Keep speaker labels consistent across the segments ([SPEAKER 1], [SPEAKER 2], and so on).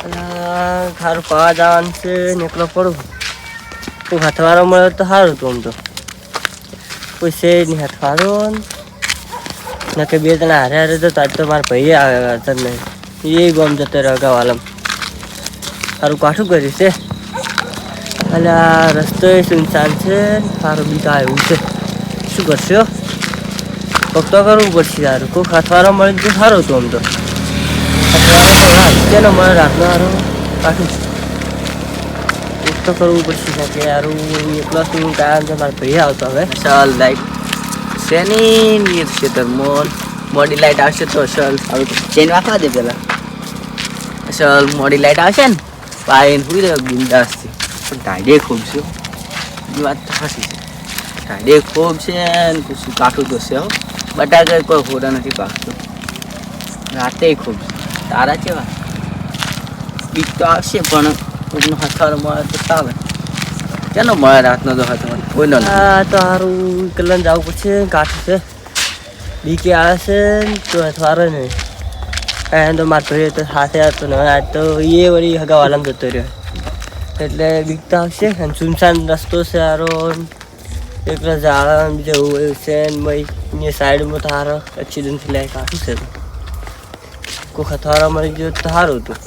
[SPEAKER 1] ખારું પાવા જવાનું છે નીકળો પડું. કોઈ હાથવારો મળે તો સારું તું આમ તો. કોઈ છે નહીં હાથવારો ના કે બે જણા હારે હારે તો તાજ તો મારા ભાઈએ આવે તને એ ગમ જતો રહ્યો ગવાલમ સારું કાઠું કર્યું છે. અલ્યા રસ્તો એ સુનસાન છે. સારું બીજા એવું છે. શું કરશો? કોક તો કરવું પડશે સારું કોઈક હાથવારો મળે તો સારું હતું આમ તો. તો રાત રાતનો સારું તો કરવું પડશે કે યારું એકલો શું છે મારા ભાઈ આવતો હવે.
[SPEAKER 2] ચાલ લાઈટ શેની નીર છે મોડી લાઈટ આવશે તો ચાલ હવે ચેન વાગવા દે પેલા. મોડી લાઈટ આવશે ને? પાઈને હુઈ રહ્યો બિંદાસથી. પણ ટાઈડે ખૂબ છે. એ વાત તો છે. ખૂબ છે ને કશું કાઠું તો છે બટાકા કોઈ હોડા નથી પાકતું. રાતે ખૂબ છે. તારા કેવા બીક તો આવશે પણ કોઈનો હથવારો મળે તો ચાલે. ચાલો મળે રાતનો તો હથવારો કોઈનો
[SPEAKER 1] આ તો સારું કલન જવું પડશે કાઠું છે. બીકે આવે છે તો અથવારો નહીં એમ તો મારા ભાઈ તો સાથે હતો ને આજ તો એ વળી હગાવાલામ જતો રહ્યો. એટલે બીક તો આવશે અને સુનસાન રસ્તો છે સારો એકલા ઝાડા જવું છે ને ભાઈ સાઈડમાં તો સારો એક્સિડન્ટ થઈ કાઠું છે કોઈ અથવારો મળી ગયો તો સારું હતું.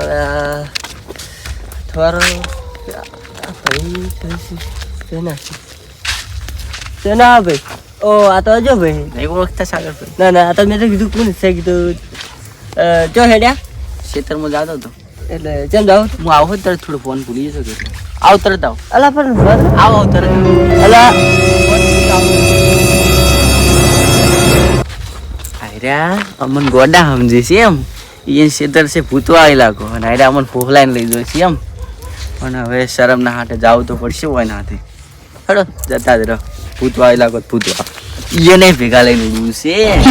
[SPEAKER 1] અને આ અથવારો ભાઈ. કઈ ના ભાઈ ઓ આ તો જો ભાઈ.
[SPEAKER 2] નહીં ઓળખતા સાગર ભાઈ.
[SPEAKER 1] ના ના આ તો મેં તો કીધું કોણ છે કીધું? જો હેડ્યા?
[SPEAKER 2] ખેતરમાં જાતો હતો.
[SPEAKER 1] એટલે કેમ જાવ?
[SPEAKER 2] હું આવો તરત થોડો ફોન ભૂલી હતો. આવ તરત આવ.
[SPEAKER 1] અલા પણ
[SPEAKER 2] આવ આવ તરત.
[SPEAKER 1] અલા
[SPEAKER 2] આયરા અમન ગોડા સમજે છે, એમ? એ ખેતર છે, ભૂતવા લાગો અને આયરા અમન ફોફલાઈને લઈ દો છે, એમ? પણ હવે શરમના હાથે જવું તો પડશે હોય નાથી હડો, જતા જ રહો. ભૂતવા આવેલા તો ભૂતવા. એને ભેગા લઈને ઉડવું છે.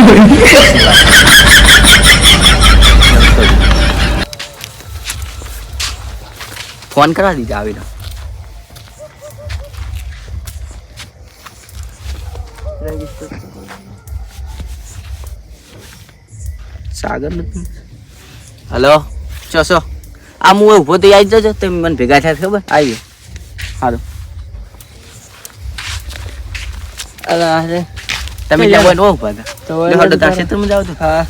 [SPEAKER 2] ફોન કરવા દીધા આવીને. સાગર નથી. હલો ચો ચો આ હું ઊભો તો આવી જજો તમે મને ભેગા થયા ખબર? આવી સારું
[SPEAKER 1] અરે
[SPEAKER 2] તમે ત્યાં નો ઊભા હતા.
[SPEAKER 1] તો
[SPEAKER 2] તાર ક્ષેત્રમાં જાવ તો?
[SPEAKER 1] હા.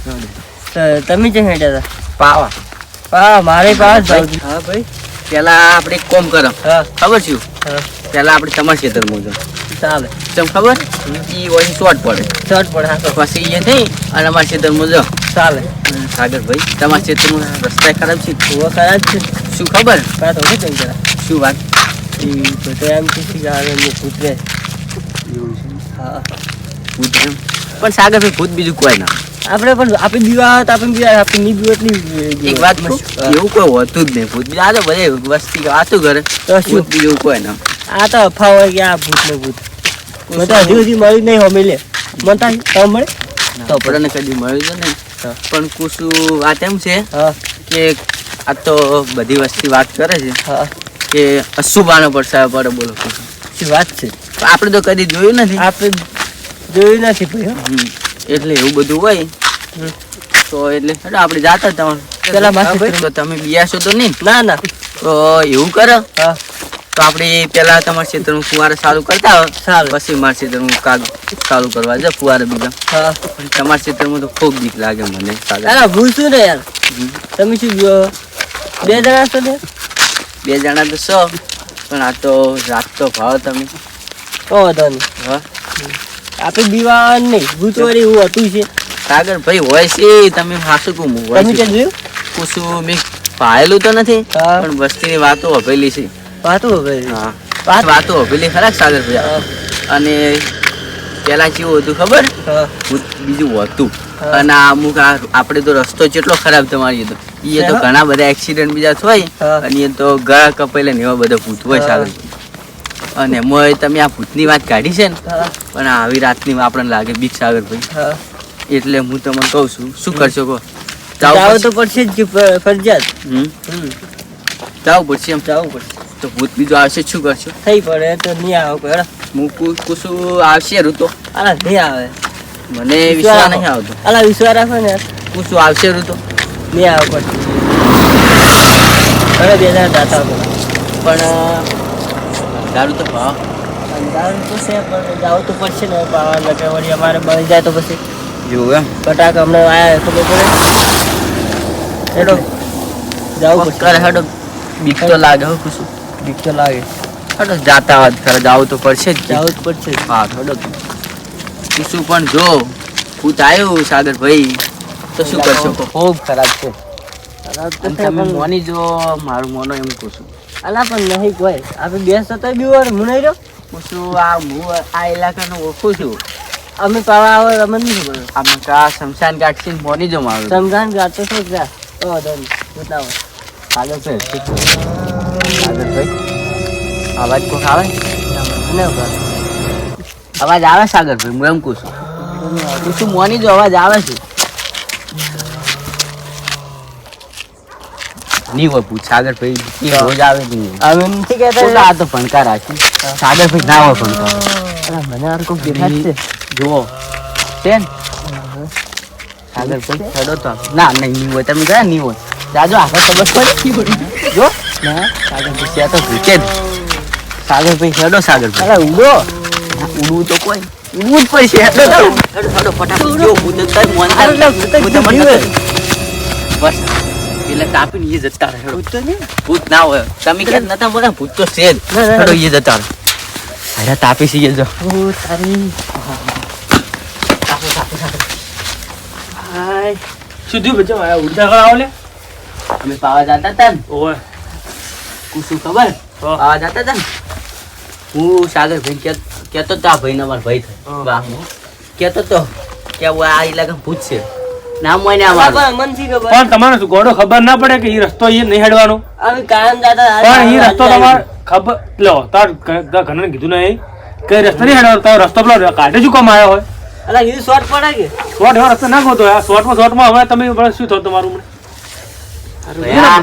[SPEAKER 1] તમે જે હેડ્યા હતા?
[SPEAKER 2] પાવા.
[SPEAKER 1] પા મારે પાસ હા ભાઈ.
[SPEAKER 2] પેલા આપણે એક કોમ કરો. ખબર છું? પેલા આપણે તમારા ક્ષેત્રમાં જાવ
[SPEAKER 1] ચાલે.
[SPEAKER 2] તમને ખબર? ઈ હોય શોર્ટ પડે.
[SPEAKER 1] શોર્ટ પડે હા
[SPEAKER 2] પછી એ થઈ અને અમારા ક્ષેત્રમાં જાઓ
[SPEAKER 1] ચાલે.
[SPEAKER 2] સાગરભાઈ તમારા ક્ષેત્રમાં રસ્તા ખરાબ છે?
[SPEAKER 1] હું ખરાબ છે.
[SPEAKER 2] શું ખબર?
[SPEAKER 1] પા તો શું
[SPEAKER 2] વાત?
[SPEAKER 1] તો એમ કે છે કે આવે ને હા.
[SPEAKER 2] ભૂત એમ? પણ સાગરભાઈ ભૂત બીજું કોઈ ના
[SPEAKER 1] આપણે પણ આપણે દીવા આપણે દીવા આપણે નહીં દીવા એટલી
[SPEAKER 2] એક વાત એવું કોઈ હોતું જ નહીં ભૂત. બીજું આ તો બધે વસ્તી આતું ઘરે
[SPEAKER 1] તો શું?
[SPEAKER 2] બીજું કોઈ ના
[SPEAKER 1] આ તો અફવા હોય કે આ ભૂત ને ભૂત. મને તો હજુ સુધી નહીં હમે લે મને તો તો મળે.
[SPEAKER 2] તો આપણને કદી મળ્યું નહીં. પણ કુશું વાત એમ છે કે આ તો બધી વસ્તી વાત કરે છે કે અશુભાનો પડશે પડે બોલો
[SPEAKER 1] શું વાત છે?
[SPEAKER 2] પણ આપણે તો કદી જોયું નથી.
[SPEAKER 1] આપણે જોયું નથી ભાઈ
[SPEAKER 2] એટલે એવું બધું હોય. તો એટલે આપણે જાતા તમારે.
[SPEAKER 1] પેલા
[SPEAKER 2] તમે બિયાશો તો નહીં.
[SPEAKER 1] ના ના.
[SPEAKER 2] તો એવું કરો.
[SPEAKER 1] હા.
[SPEAKER 2] તો આપણે પેલા તમારા ક્ષેત્રમાં ફુવારા ચાલુ કરતા હોય.
[SPEAKER 1] ચાલે.
[SPEAKER 2] પછી મારા ક્ષેત્રમાં કાલ ચાલુ કરવા જાય ફુવારા બીજા.
[SPEAKER 1] હા.
[SPEAKER 2] તમારા ક્ષેત્રમાં તો ખૂબ બીક લાગે મને સાગર.
[SPEAKER 1] ના ભૂલશું ને યાર. તમે શું જો બે જણા છો ને?
[SPEAKER 2] બે જણા તો છો પણ આ તો રાત તો ભાવ તમે.
[SPEAKER 1] તો વાંધો નહીં.
[SPEAKER 2] હા.
[SPEAKER 1] આપણે દીવા નહીં ભૂતવારી એવું હતું છે.
[SPEAKER 2] સાગર ભાઈ હોય છે તમે હાસું કું હું હોય
[SPEAKER 1] તમે
[SPEAKER 2] છે.
[SPEAKER 1] ક્યાં જોયું?
[SPEAKER 2] કુશું મેં પાયેલું તો નથી પણ વસ્તીની વાતો અભેલી છે.
[SPEAKER 1] વાતું હવે. વાતો
[SPEAKER 2] પેલી ખરાક સાગર ભાઈ અને પેલા કેવું હતું ખબર? બીજું હતું. અને આ અમુક આપણે તો રસ્તો કેટલો ખરાબ તમારી તો. એ તો ઘણા બધા એક્સિડન્ટ બીજા થાય અને એ તો ગળા કપાયેલા ને એવા બધા ભૂત હોય. સાગર અને મોય તમે આ ભૂતની વાત કાઢી છે ને પણ આવી રાતની આપણને લાગે બીક સાગર ભાઈ એટલે હું તમને કહું છું શું કરશો કહો?
[SPEAKER 1] જાવ તો પડશે જ ફરજિયાત.
[SPEAKER 2] હમ. જાવું પડશે એમ.
[SPEAKER 1] જવું પડશે
[SPEAKER 2] તો ભૂત બીજું આવશે શું કરશો?
[SPEAKER 1] થઈ પડે તો નહીં આવે કોઈ હેડો.
[SPEAKER 2] હું કુ- આવશે ઋતુ?
[SPEAKER 1] અલા નહીં આવે.
[SPEAKER 2] મને વિશ્વાસ નહીં આવતો.
[SPEAKER 1] અલા વિશ્વાસ રાખો ને.
[SPEAKER 2] કુસુ આવશે ઋતુ?
[SPEAKER 1] નહીં આવે પણ અરે બે હજાર દાતા
[SPEAKER 2] પણ દારૂ તો ભાવ
[SPEAKER 1] દારૂ તો છે પણ જાવ તો પડશે ને પાવા. લગે વળી અમારે બની જાય તો પછી.
[SPEAKER 2] જોવું
[SPEAKER 1] કટાક હમણાં આયા ખબર પડે. હેડો. જવું
[SPEAKER 2] કરે
[SPEAKER 1] પડશે.
[SPEAKER 2] હેડો. બીક તો લાગે હો કુશું
[SPEAKER 1] બીક તો લાગે
[SPEAKER 2] હેડો જાતા વાત કરે જાવું તો પડશે જ
[SPEAKER 1] જવું જ પડશે.
[SPEAKER 2] હા થોડોક. શું પણ જો ભૂત આવ્યું સાગરભાઈ. તો શું કરશો? ખૂબ ખરાબ છે.
[SPEAKER 1] ખરાબ તો છે
[SPEAKER 2] તમે મોની જો મારું મોનો એમ કુશું
[SPEAKER 1] અલા પણ નહીં કોઈ. આપણે બેસો તો બી વાર હું નહીં રહ્યો?
[SPEAKER 2] કુશું આ હું આ ઇલાકાનો ઓળખું છું.
[SPEAKER 1] અમે પાવા આવે અમે નહીં ખબર.
[SPEAKER 2] આમાં કા શમશાન ઘાટ છે મોની જો મારું.
[SPEAKER 1] સમજાન ગાતો છે જા તો ધન બતાવો
[SPEAKER 2] સાગરભાઈ સાગરભાઈ અવાજ કોક આવે અવાજ આવે સાગરભાઈ હું એમ કહું છું. કુશું મોની જો અવાજ આવે છે? નહીં હોય પૂછ સાગરભાઈ એ રોજ આવે નહીં.
[SPEAKER 1] અમે નથી કહેતા
[SPEAKER 2] આ તો ભણકાર રાખી. સાગરભાઈ ના હોય ભણકાર
[SPEAKER 1] મને હારું કોક દેખાય
[SPEAKER 2] જુઓ. છે ને? સાગરભાઈ ચડો તો. ના નહીં નહીં હોય. તમે ગયા? નહીં હોય. જાજો આગળ ખબર પડી. જો.
[SPEAKER 1] ના?
[SPEAKER 2] સાગરભાઈ ત્યાં તો ભૂકે જ સાગરભાઈ હેડો સાગરભાઈ.
[SPEAKER 1] ઉડો.
[SPEAKER 2] ઉડવું તો કોઈ. ઉડવું જ પડશે હેડો તો હેડો હેડો ફટાફટ. જો મોન મને બસ. એટલે તાપીને એ જતા રહે
[SPEAKER 1] નહીં.
[SPEAKER 2] ભૂત ના હોય. તમે કે નતા બોલા? ભૂત તો છે જ. હેડો એ જતા રહે અરે તાપી સી જો
[SPEAKER 1] ઓ તારી. હાય.
[SPEAKER 3] સુધી બચો ઉડતા કળ લે.
[SPEAKER 2] અમે પાવા જતા હતા ને.
[SPEAKER 3] ઓય.
[SPEAKER 2] કુશું ખબર?
[SPEAKER 3] હા.
[SPEAKER 2] પાવા જતા હતા ને. હું સાગર ભાઈ કે કેતો તો આ ભાઈ અમારો ભાઈ થાય.
[SPEAKER 3] હા.
[SPEAKER 2] વાહ કેતો તો કે હું આ ઇલાકા પૂછશે. છે નામ હોય ને
[SPEAKER 1] પણ મન ખબર?
[SPEAKER 3] તમારે શું ગોડો ખબર ના પડે કે એ રસ્તો એ નહીં હેડવાનો? પણ એ રસ્તો તમારે ખબર લો તાર ઘણા કીધું નહીં કઈ રસ્તો નહીં હેડવાનો તારો રસ્તો પેલો કાઢે શું કામ આવ્યો હોય?
[SPEAKER 1] અલા એ શોર્ટ પડે કે?
[SPEAKER 3] શોર્ટ એવો રસ્તો ના ગોતો આ શોર્ટમાં શોર્ટમાં હવે તમે શું થયું તમારું
[SPEAKER 2] આ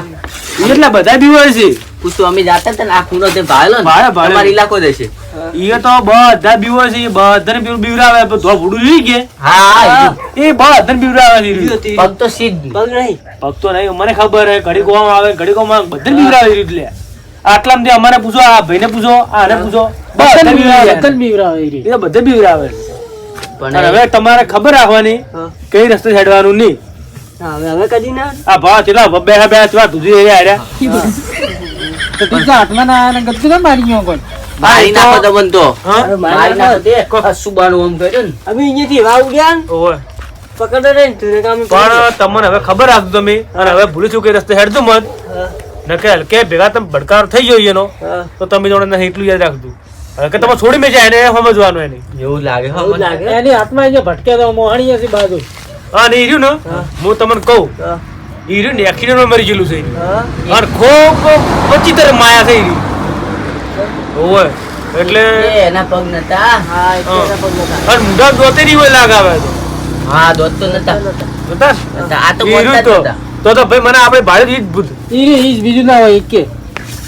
[SPEAKER 3] એટલે બધા બી હોય છે.
[SPEAKER 2] કુશું અમે જાતા હતા ને આ ખૂણો તે ભાયલો
[SPEAKER 3] ભાળે.
[SPEAKER 2] ઇલાકો દેશે
[SPEAKER 3] ઈએ તો બધા બીવો છે એ બધાને બીવ- બીવરાવે તો ભૂડું જોઈ કે?
[SPEAKER 2] હા
[SPEAKER 3] એ બધાને બીવરાવે છે એ.
[SPEAKER 2] પગ તો સીધ
[SPEAKER 1] પગ નહીં.
[SPEAKER 3] ભક્તો નહીં મને ખબર હે ઘડી કોમ આવે ઘડી કોવામાં બધાને બીવરાવે છે એટલે આટલામાંથી અમારે પૂછો આ ભાઈને પૂછો આને પૂછો બધાને બીવરાવે છે. એ તો બધે બીવરાવે.
[SPEAKER 2] પણ
[SPEAKER 3] હવે તમારે ખબર રાખવાની કઈ રસ્તે હેડવાનું નહીં.
[SPEAKER 1] હવે હવે કદી ના.
[SPEAKER 3] આ ભાવ બે બેઠા બે ચલા દૂધી એરિયા હાર્યા.
[SPEAKER 2] મારી નાખો તો બનતો
[SPEAKER 3] હા?
[SPEAKER 1] અરે
[SPEAKER 2] મારી
[SPEAKER 1] મારી
[SPEAKER 2] નાખો તે
[SPEAKER 3] કો-
[SPEAKER 2] આ સુબાનું આમ કર્યું ને.
[SPEAKER 1] અમે અહીંયાથી વાવ ગયા ને?
[SPEAKER 3] ઓવે.
[SPEAKER 1] પકડો રે તું કામ
[SPEAKER 3] પણ તમને હવે ખબર રાખજો તમે? અને હવે ભૂલી ચૂકી રસ્તે હેડજો મત. નકે હલકે ભેગા તમે ભડકાર થઈ ગયો એનો તો તમે જોડે નહીં એટલું યાદ રાખજો. હવે કે તમે છોડી મેં જાય એને સમજવાનું એને.
[SPEAKER 2] એવું લાગે હો
[SPEAKER 1] એવું લાગે.
[SPEAKER 4] એની હાથમાં જે ભટકે તો મોહણી બાજુ.
[SPEAKER 3] હા ને રહ્યું ને
[SPEAKER 1] હું.
[SPEAKER 3] તમને કહું.
[SPEAKER 1] હા,
[SPEAKER 3] ઈ રહ્યું ને accident માં મરી ગયેલું છે અને ખૂબ પચીતર માયા થઈ રહી ઓવે એટલે
[SPEAKER 2] એના પગ નતા?
[SPEAKER 1] હા, પગ નતા.
[SPEAKER 3] અને મુઢા દોતે નહીં હોય લાગ આવે તો.
[SPEAKER 2] હા દોત તો નતા. નતા. આ તો બોલતા
[SPEAKER 3] તો. તો તો ભાઈ મને આપણે ભાડે ઈજ જ ભૂત.
[SPEAKER 4] ઈ રે, બીજું ના હોય કે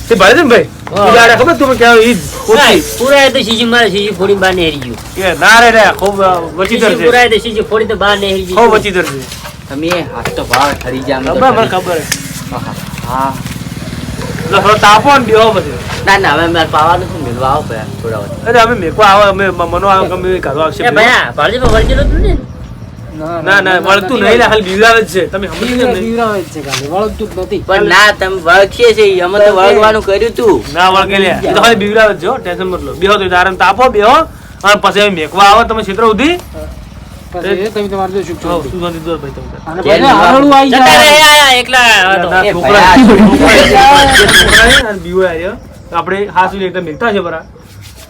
[SPEAKER 3] તે ભાડે છે ને ભાઈ? આડે ખબર તમે કેવા ઈ જ ઓછી.
[SPEAKER 5] પુરાય તો સીજી મારે શીશી ફોડી બહાર નેહરી ગયું.
[SPEAKER 3] એ ના રે રે ખૂબ વચીતર છે.
[SPEAKER 5] પુરાય તો શીશી ફોડી તો બહાર
[SPEAKER 3] ખૂબ છે.
[SPEAKER 2] તમે હાથ તો ભાવ ઠરી જા
[SPEAKER 3] ખબર મને ખબર. હા. એટલે થોડો તાપો ને બેહો પછી.
[SPEAKER 2] ના ના હવે મારે પાવાનું શું મેળવા આવો પહેલા થોડા વાર
[SPEAKER 3] અરે અમે મેકો આવે અમે મનો આવે ગમે એ આવશે
[SPEAKER 5] એ ભયા પર વળગેલો તું ને
[SPEAKER 3] ના ના વળતું નહીં લે ખાલી બીવડાવે જ છે. તમે સમજી કેમ
[SPEAKER 4] બીવરાવે જ છે ખાલી વળગતું જ નથી.
[SPEAKER 2] પણ ના તમે વળખીએ છે અમે તો વળગવાનું કર્યું તું.
[SPEAKER 3] ના વળગે લે. તો ખાલી બીવડાવે જ છે ટેન્શન મત લો. બેહો તો આરામ તાપો બેહો. અને પછી મેકવા આવો તમે ક્ષેત્ર સુધી
[SPEAKER 4] પછી તમે તમારે જો શું છો
[SPEAKER 3] શું શાંતિ ભાઈ તમે.
[SPEAKER 4] અને પછી આરળું આઈ જાય.
[SPEAKER 5] એકલા હતો.
[SPEAKER 3] ના,
[SPEAKER 2] એ
[SPEAKER 3] છોકરા- છોકરા છે, છોકરા અને બીવો આવ્યો. આપણે હાસુ એકદમ મેકતા છે બરા.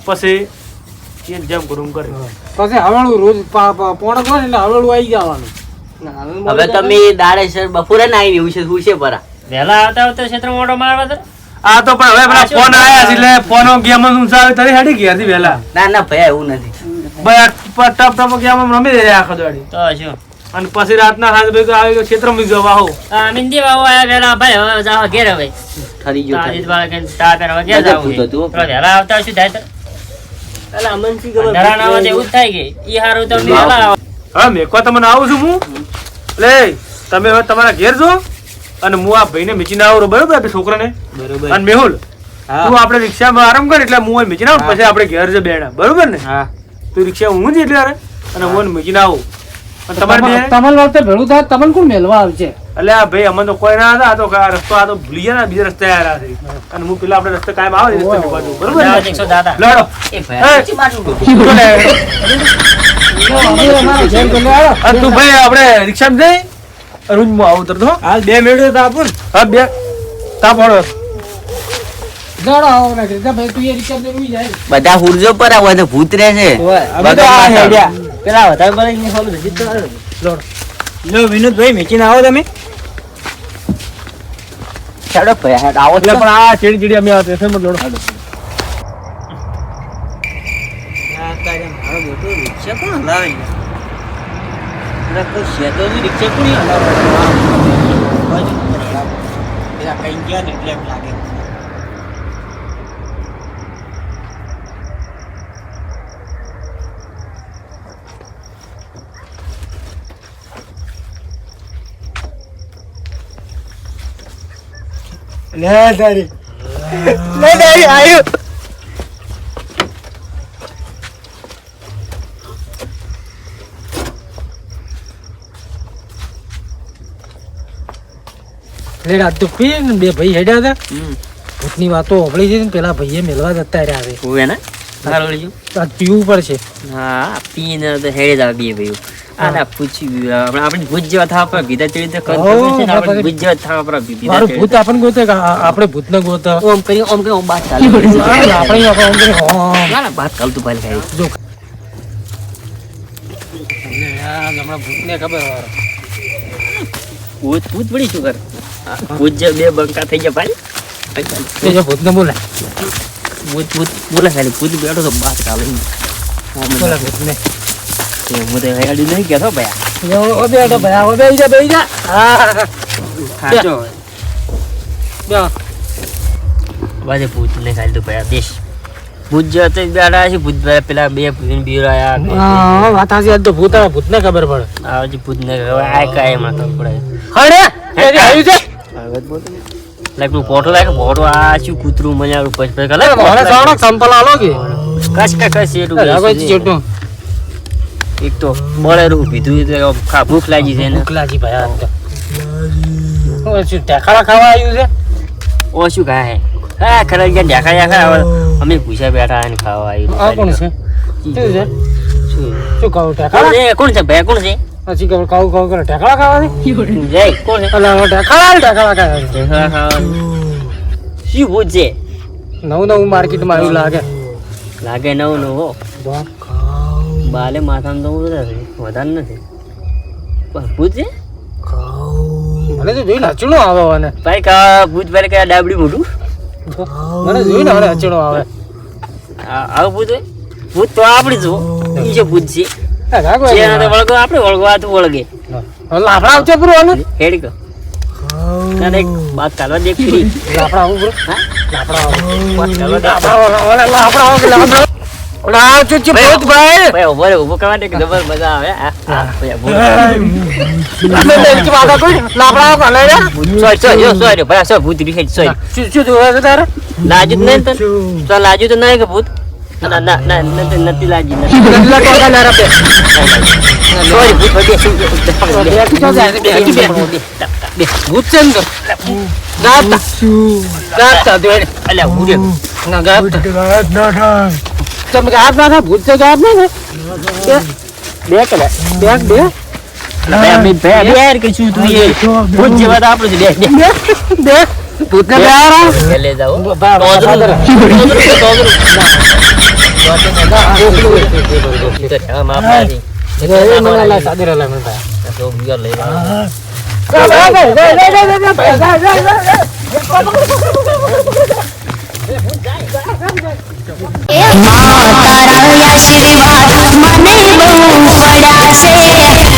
[SPEAKER 3] પછી એને જેમ કરું કરે.
[SPEAKER 4] પછી હવાળું રોજ પોણક હોય એટલે હવાળું આવી જવાનું.
[SPEAKER 2] હવે તમે દાડે સર બપોરે ના આવી છે શું છે બરા?
[SPEAKER 5] વહેલા આવતા આવતા ક્ષેત્ર મોટો મારવા તો
[SPEAKER 3] આ તો પણ હવે પેલા ફોન આયા છે એટલે ફોનો ગેમ ઊંચાવે તારી હેડી ગયા હતી
[SPEAKER 2] ના ના ભાઈ એવું નથી.
[SPEAKER 3] ભાઈ ટપ ટપ ગેમ રમી રહ્યા આખો દોડી.
[SPEAKER 5] તો શું?
[SPEAKER 3] અને પછી રાતના હાથ ભેગો આવી ગયો ક્ષેત્રમાં જવા આવો
[SPEAKER 5] મિંદી વાવો આયા વહેલા ભાઈ હવે જાવ ઘેર હવે.
[SPEAKER 2] ઠરી ગયો તારી.
[SPEAKER 5] વાળા કે તા પર હવે ઘેર
[SPEAKER 2] બધા
[SPEAKER 5] તો વહેલા આવતા શું થાય તો?
[SPEAKER 1] અલા,
[SPEAKER 5] ના આવે તો એવું થાય કે ઈ હારું તો આવો.
[SPEAKER 3] હા મેકો તમને આવું છું હું? લે તમે હવે તમારા ઘેર જો અને હું આ ભાઈને મીચીને આવું બરોબર? આ છોકરાને?
[SPEAKER 5] બરોબર.
[SPEAKER 3] અને મેહુલ. તું આપણે રિક્ષામાં આરામ કર એટલે હું મીચીને આવું પછી આપણે ઘેર જ બેડા બરોબર ને?
[SPEAKER 5] હા.
[SPEAKER 3] તું રિક્ષા હું જ એટલે અરે. અને હું મીચીને આવું. અને તમારે
[SPEAKER 4] તમારે વખતે ભેળું થાય તમને કોણ મેળવા આવશે
[SPEAKER 3] એટલે આ ભાઈ અમને તો કોઈ ના હતા તો આ રસ્તો આ તો ભૂલી ગયા બીજા રસ્તે આવ્યા છે અને હું પેલા આપણે રસ્તે કાયમ આવે રસ્તે બાજુ બરોબર લડો.
[SPEAKER 5] ભાઈ
[SPEAKER 3] તું ભાઈ આપણે રિક્ષામાં જઈ. રૂજમાં આવું તરતો
[SPEAKER 4] હાલ બે મિનિટ તાપ
[SPEAKER 3] હા બે. તાપ
[SPEAKER 4] હળો
[SPEAKER 5] બધા હુરજો પર આવે તો ભૂત રહે છે.
[SPEAKER 4] લો. વિનોદભાઈ મેચીને આવો તમે.
[SPEAKER 5] છેડો ભાઈ આવો
[SPEAKER 3] પણ આ ચીડી ચીડચીડી અમે આવતો છે મત લોડો.
[SPEAKER 5] આ તારે મારો મોટો રિક્ષા પણ હલાવે? કોઈ શેતોની રિક્ષા કોણ હલાવે? કઈ ગયા ને એટલે એમ લાગે.
[SPEAKER 4] તો પી ને બે ભાઈ હેડ્યા હતા. ભૂતની વાતો હોભળી છે ને પેલા ભાઈએ મેળવા જતા રહ્યા છે.
[SPEAKER 5] હું એને?
[SPEAKER 4] આજ પીવું પડશે.
[SPEAKER 5] હા પીને તો હેડે જ બે ભાઈ આના પૂછ્યું આપણે આપણે ભૂત જેવા થવા પર ભીતા ચડી તો
[SPEAKER 4] હો,
[SPEAKER 5] આપણે ભૂત જેવા થવા પર ભીતા ચડી
[SPEAKER 4] ભૂત આપણને ગોતે
[SPEAKER 5] ઓમ કરી ઓમ કરી ઓમ બાત ચાલે.
[SPEAKER 4] આપણે
[SPEAKER 5] ના ના બાત ભાઈ ખાઈ
[SPEAKER 4] જો. ખબર.
[SPEAKER 5] ભૂત ભૂત પડી શું કર? ભૂત જે બે બંકા થઈ ગયા ભાઈ.
[SPEAKER 4] એ જે ભૂતને બોલે.
[SPEAKER 5] ભૂત ભૂત બોલે ખાલી. ભૂત બેઠો તો બાત કાલે
[SPEAKER 4] બોલા ભૂત ને
[SPEAKER 5] હું તો હેડી નહીં કહેતો ભાઈ.
[SPEAKER 4] ઓ બેઠો ભાઈ ઓ બેઈ જા બેઈ જા. હા.
[SPEAKER 5] સાચો
[SPEAKER 4] જો.
[SPEAKER 5] બાજે ભૂત ને ખાલી તો ભાઈ દેશ ભૂત જે હતો બેઠા છે ભૂત બે- પેલા બે ભૂત બીર
[SPEAKER 4] હા વાત હાચી તો ભૂત આવે ભૂતને ખબર પડે.
[SPEAKER 5] આ જે ભૂત ને આ ખબર પડે.
[SPEAKER 4] હણે એ આવ્યું છે
[SPEAKER 5] લાઈકનું ફોટો લાગે ફોટો આ શું કૂતરું મને આવું પછી પછી કલાક
[SPEAKER 4] મને સાવણો સંપલ આલો કે? ચેટું
[SPEAKER 5] એક તો બળેરું પીધું તો ખા- ભૂખ લાગી છે
[SPEAKER 4] ભૂખલાજી ભાઈ આ તો. શું ટેકાળા ખાવા આવ્યું છે?
[SPEAKER 5] ઓ શું ખાય. હે ખરા ગયા ઢાકા ઢાકા અમે પૂછ્યા બેઠા અને ખાવા
[SPEAKER 4] આ કોણ છે? શું છે?
[SPEAKER 5] શું?
[SPEAKER 4] કહું
[SPEAKER 5] કોણ
[SPEAKER 4] ટેકાળા
[SPEAKER 5] કોણ છે? ભાઈ કોણ છે?
[SPEAKER 4] પછી કહું કહું કહું કરે ટેકાળા ખાવા છે
[SPEAKER 5] જય કોણ છે?
[SPEAKER 4] અલા ખાવા છે
[SPEAKER 5] ઢેકડા શું
[SPEAKER 4] નવું નવું માર્કેટમાં આવ્યું લાગે.
[SPEAKER 5] લાગે નવું નવું હો. બાલે માથામાં તો વધારે નથી. પણ ભૂજ છે?
[SPEAKER 4] મને તો જોઈને હચણું આવે મને
[SPEAKER 5] ભાઈ કા ભૂત ભાઈ કયા ડાબડી મોટું
[SPEAKER 4] મને જોઈને હવે અચડો આવે.
[SPEAKER 5] આવું ભૂત ભૂત તો આપણે જો એ ભૂત છે આપણે વળગો આ તો વળગે.
[SPEAKER 4] લાફડા આવશે પૂરું આનું
[SPEAKER 5] હેડ કર. અને એક બાત કાલવા દેખ
[SPEAKER 4] લાફડા આવું લાફડા આવું લાફડા લાફડા લાફડા આ તો છે ભૂત ભાઈ
[SPEAKER 5] ભાઈ ઊભો રે ઊભો કરવા દે કે જબર મજા આવે આ ભાઈ
[SPEAKER 4] વાગા કોઈ લાપડા કોલે રે
[SPEAKER 5] સોરી સોરી યો સોરી ભાઈ સોરી ભૂત રીહે સોરી
[SPEAKER 4] શું શું જોવા છે તારે?
[SPEAKER 5] લાજુ નહીં તો તો લાજુ તો નહીં કે ભૂત? ના ના ના નથી લાજી નથી
[SPEAKER 4] લાજી ના રપે
[SPEAKER 5] સોરી ભૂત
[SPEAKER 4] ભાઈ શું
[SPEAKER 5] બે
[SPEAKER 4] ભૂત છે ને ગાતા ગાતા દે
[SPEAKER 5] અલ્યા ભૂત
[SPEAKER 4] ના ગાતા. ગાતા તમે ગાબ ના ભૂત તો ગાબ ના બે કલા બે બે
[SPEAKER 5] બે બે યાર કે છું તું માં તારા
[SPEAKER 4] આશીર્વાદ મને બહુ વડા છે